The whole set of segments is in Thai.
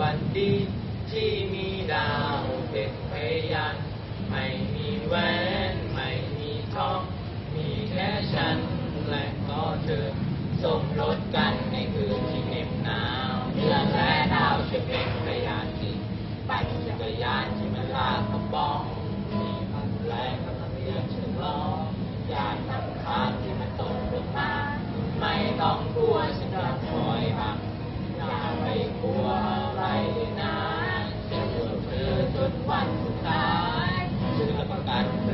วันดีที่ ดวันสุดท้ายชื่อและประกาศของเ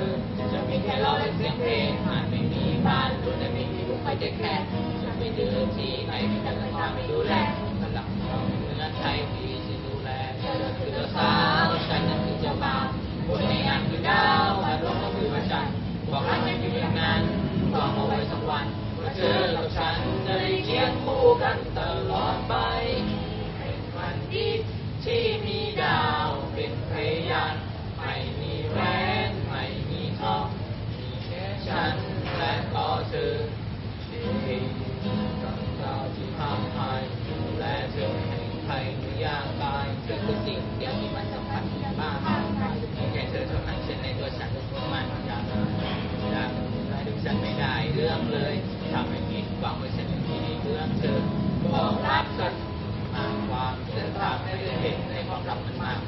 จะมีแค่เราและเสียงเพลงหากไม่มีบ้านดูจะมีที่ลูกไปเด็กแค่จะไปดื้อที่ไหนที่จะทำไม่ดูแลสำหรับเราเนื้อไทยที่จะดูแลเธอคือเจ้าสาวฉันนั้นคือเจ้าบ่าวคนในงานคือดาวแนะลมก็คือพระจันทร์บอกรักไม่เพียงนั้นต้องเอาไว้สักวันว่าเธอกับฉัน เรื่องเลยทำอย่างนี้วางไว้ฉันมีเรื่องเธอบองรักกันมากความเรื่อทำให้เห็นในความรักมันมาก